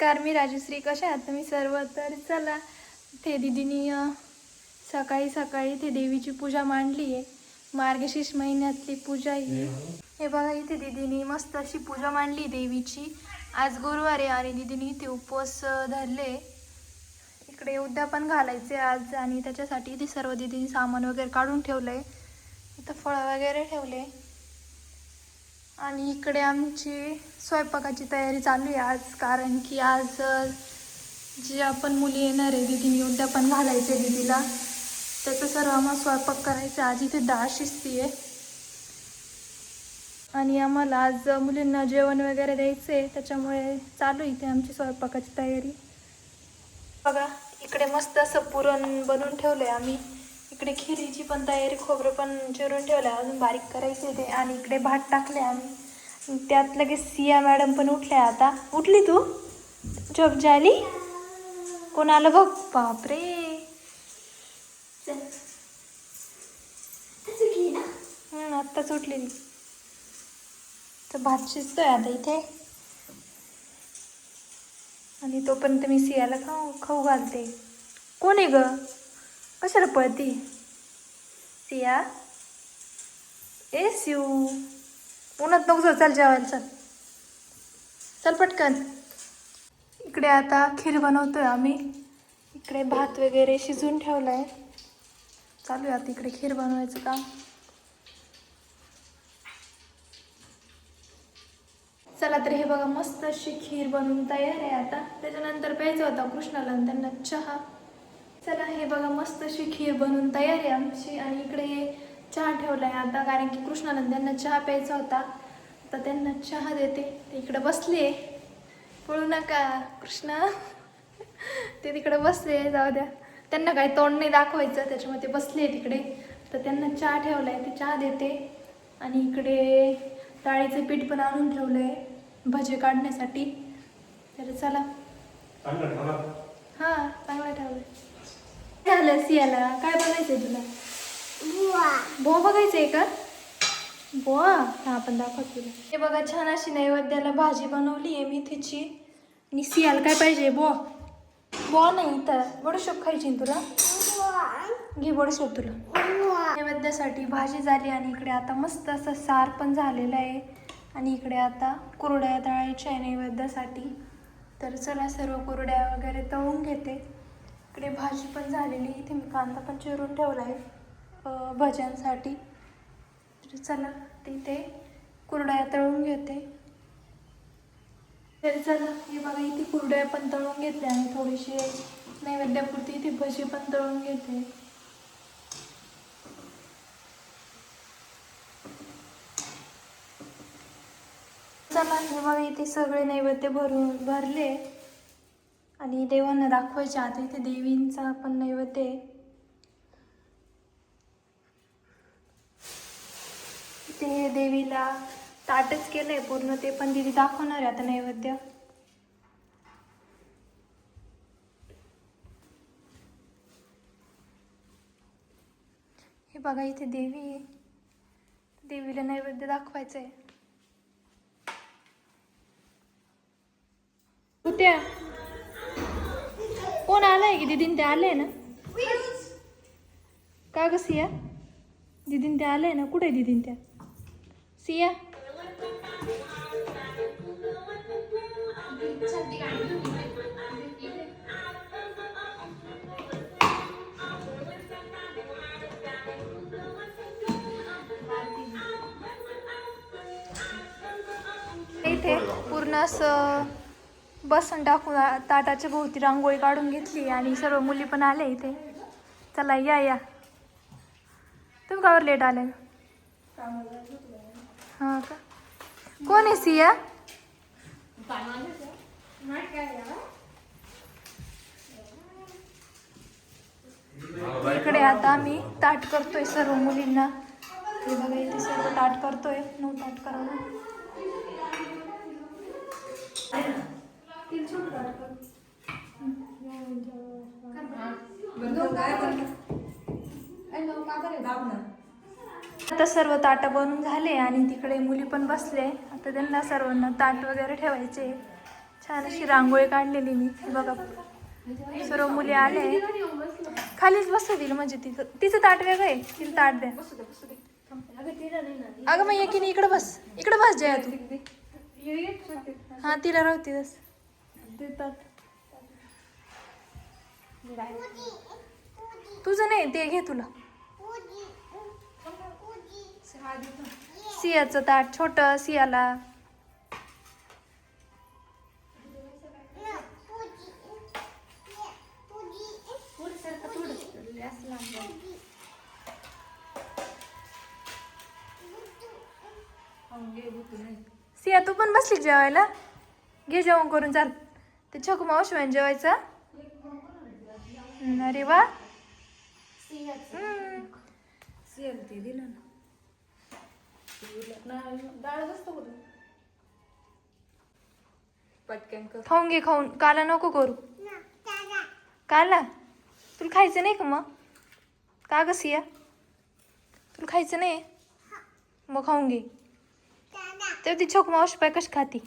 नमस्कार मी राजश्री कशा आहात तुम्ही सर्व? तर चला ते दिदीनी सकाळी सकाळी ते देवीची पूजा मांडली आहे. मार्गशीर्ष महिन्यातली पूजा ही हे बघा इथे दिदीनी मस्त अशी पूजा मांडली देवीची. आज गुरुवार आहे आणि दिदीनी इथे उपवास धरले इकडे उद्या पण घालायचे आज आणि त्याच्यासाठी इथे सर्व दिदीनी सामान वगैरे काढून ठेवलं आहे इथं फळं वगैरे ठेवले. आणि इकडे आमची स्वयंपाकाची तयारी चालू आहे आज कारण की आज जे जी आपण मुली येणार आहे दिदीने उद्यापन घालायचे दिदीला. त्याचं सर्व आम्हाला स्वयंपाक करायचं आज इथे डाळ शिजती आहे आणि आम्हाला आज मुलींना जेवण वगैरे द्यायचं आहे त्याच्यामुळे चालू आहे इथे आमची स्वयंपाकाची तयारी. बघा इकडे मस्त असं पुरण बनवून ठेवलं आहे आम्ही. इकडे खिरीची पण तयारी खोबरं पण चिरून ठेवलं अजून बारीक करायचे ते. आणि इकडे भात टाकले आम्ही. त्यात लगेच सिया मॅडम पण उठल्या आता. उठली तू? झोप झाली? कोण आलं बघ? बापरे. आत्ताच उठली तर भात शिजतोय आता इथे. आणि तोपर्यंत मी सियाला खाऊ खाऊ घालते. कोण आहे ग? कशाला पळती? सिया? ए सिऊ. उन्हात नको जाऊ, चल जेवायला चल. चल पटकन. इकडे आता खीर बनवतोय आम्ही. इकडे भात वगैरे शिजून ठेवला आहे चालू आहे आता इकडे खीर बनवायचं काम. चला तर हे बघा मस्त अशी खीर बनवून तयार आहे आता. त्याच्यानंतर प्यायचं होता कृष्णाला त्यांना चहा. चला हे बघा मस्त अशी खीर बनवून तयार आहे आमची. आणि इकडे चहा ठेवला आहे आता कारण की कृष्णाला आणि त्यांना चहा प्यायचा होता. आता त्यांना चहा देते. ते इकडे बसले पळू नका कृष्ण. ते तिकडे बसले जाऊ द्या. त्यांना काही तोंड नाही दाखवायचं त्याच्यामुळे ते बसले तिकडे. तर त्यांना चहा ठेवला आहे ते चहा देते. आणि इकडे डाळीचे पीठ पण आणून ठेवलं आहे भजे काढण्यासाठी. तर चला. हां चांगलं ठेवलं झालं सियाला? काय बघायचंय तुला? बो बघायचंय का? बोआ हा आपण दाखव तुला. हे बघा छान अशी नैवेद्याला भाजी बनवली आहे मेथीची आणि सियाला काय पाहिजे बो बो नाही तर बडीशोप खायची तुला? घे बडीशोप तुला. नैवेद्यासाठी भाजी झाली आणि इकडे आता मस्त असं सार पण झालेलं आहे. आणि इकडे आता कुरड्या तळायच्या आहे नैवेद्यासाठी. तर चला सर्व कुरड्या वगैरे तळून घेते. इकडे भाजी पण झालेली इथे मी कांदा पण चिरून ठेवला आहे. भज्यांसाठी. तर चला तिथे कुरड्या तळून घेते. तर चला हे बघा इथे कुरड्या पण तळून घेतल्या आणि थोडीशी नैवेद्यापुरती इथे भजी पण तळून घेते. चला हे बघा इथे सगळे नैवेद्य भरून भरले. आणि देवांना दाखवायचे आता इथे देवींचा पण नैवेद्य आहे. इथे देवीला ताटच केलंय पूर्ण ते पण दिदी दाखवणार आहे आता नैवेद्य. हे बघा इथे देवी आहे. देवीला नैवेद्य दाखवायचं आहे कोण आलंय की दिदीन ते आले ना? का ग सिया? दिदीन ते आले ना? कुठे दिदीन त्या? सिया? इथे पूर्ण असं बसन टाकून ताटाच्या भोवती रांगोळी काढून घेतली आणि सर्व मुली पण आले इथे. चला या या. तुम्ही कावर लेट आले? हां का? कोण आहे सिया? इकडे आता आम्ही ताट करतोय सर्व मुलींना. हे बघा इथे सर्व ताट करतोय. नऊ ताट करावं आता सर्व ताटं बनून झाले आणि तिकडे मुली पण बसले. आता त्यांना सर्वांना ताट वगैरे ठेवायचे. छान अशी रांगोळी काढलेली मी. बघा सर्व मुली आले. खालीच बसवतील म्हणजे तिचं तिचं ताट वेगळं आहे. तिला ताट द्या. अगं मग एकीने इकडे बस. इकडे बस जया तू. हा तिला राहते बस तुझं नाही ते घे तुला. सियाचं ताट छोट सियाला. सिया तू पण बसली जेवायला? घे जेवण करून चाल. ते छकू मावशी जेवायचा? हम्म, अरे वा. खाऊन घे खाऊन. काला नको करू. काला तुला खायचं नाही का मग? का ग सिया? तुला खायचं नाही? मग खाऊन घे. तेव्हा ती छोक मावशी पाय कशी खाती?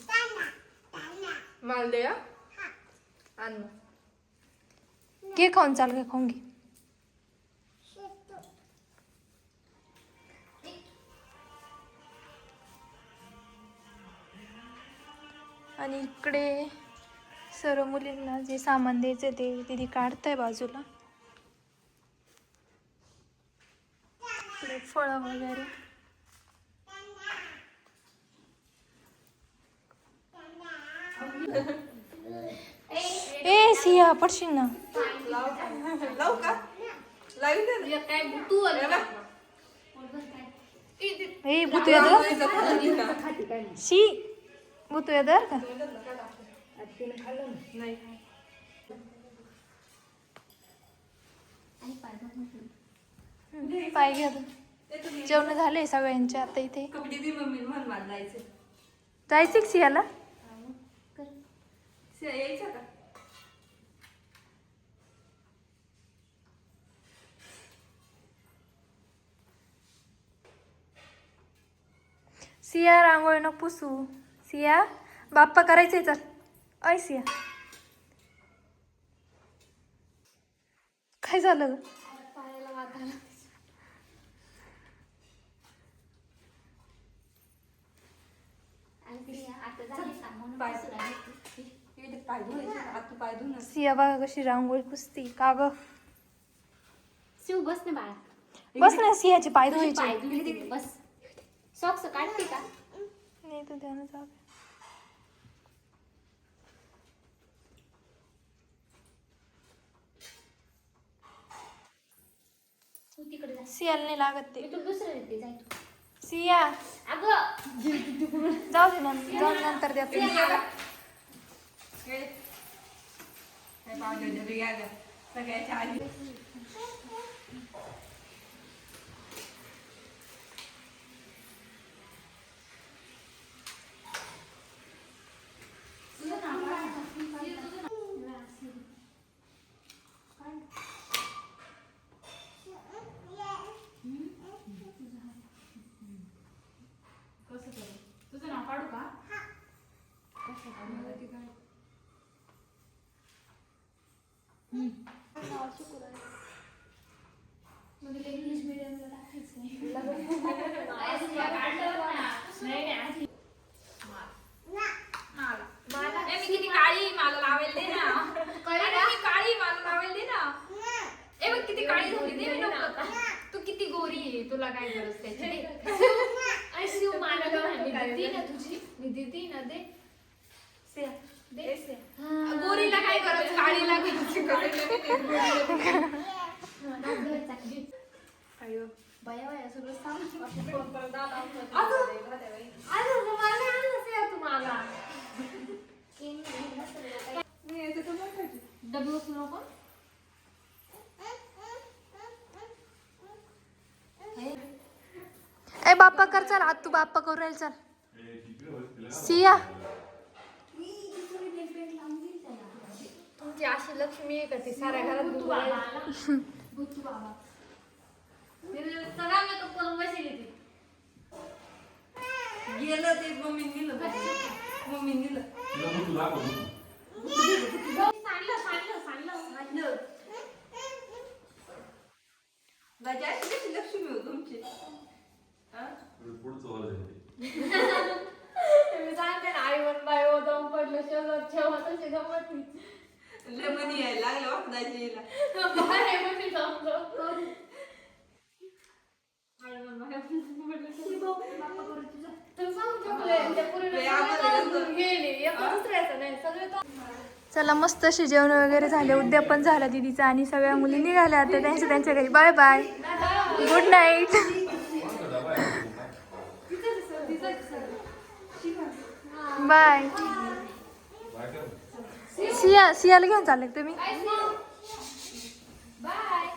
मला दे आण. मग. घे खाऊन चाल घे खाऊन घे. आणि इकडे सर्व मुलींना जे सामान द्यायचं ते दिदी काढताय बाजूला. इकडे फळं वगैरे. सिया पडशील ना. लावू का? लावी. ए भूतू? शी भूतू येतं का? पाय घ्या जेवण झाले सगळ्यांचे आता इथे. जायचं सियाला? सिया यायचं का? सिया रांगोळी नको पुसू. सिया बाप्पा करायचंय चल. ऐ सिया. काय झालं ना, सिया बघा कशी रांगोळी पुसती. का ग? शिव बस ना बाळा. बस ना सियाचे पाय धुवायचे. बस. सॉक्स काढते का? नाही तर ध्यान जाऊ दे. तू तिकडे जा. सियाला नाही लागत ते. मी तुला दुसरं देते जाय. तू सिया. अगं. जाऊ दे नंतर जाऊ दे नंतर द्या हे. सगळ्याच्या आधी तुझं नाव काढू का इंग्लिश मिडियमला टाकायचं ए, मी किती काळी मला लावायला दे ना अरे, मी काळी मला लावायला दे ना ए बघ किती काळी झाली दे मी नको तू किती गोरी आहे तुला काय गरज त्याची दे. आणि शिव मला मी देते ना तुझी मी देते ना दे सिया दे गोरीला काय गरज काळीला गरज अयो बया बया सगळं सांग डबे उचलू नको ए बाप्पा कर चल आज तू बाप्पा करू राहील चल सिया तुमची अशी लक्ष्मी आहे का ती साऱ्या घरात दुवा बाबा? आला. बाबा मी सगळा करून बसेल इथे गेलं ते मम्मी नेलं मम्मी नेलं. सांडलं सांडलं माझी अशी कशी लक्ष्मी हो तुमची हा? ते. मी सांगते ना आई वन बाय ओ जाऊन पडलं ठेवा तशी गमत नाही लय यायला लागलं वापरायची हिला. चला मस्त अशी जेवण वगैरे झाले. उद्यापन झालं दिदीचं आणि सगळ्या मुली निघाल्या आता. त्यांच्या त्यांच्या घरी. Bye bye. Good night bye Siya सियाला घेऊन चालले का तुम्ही? बाय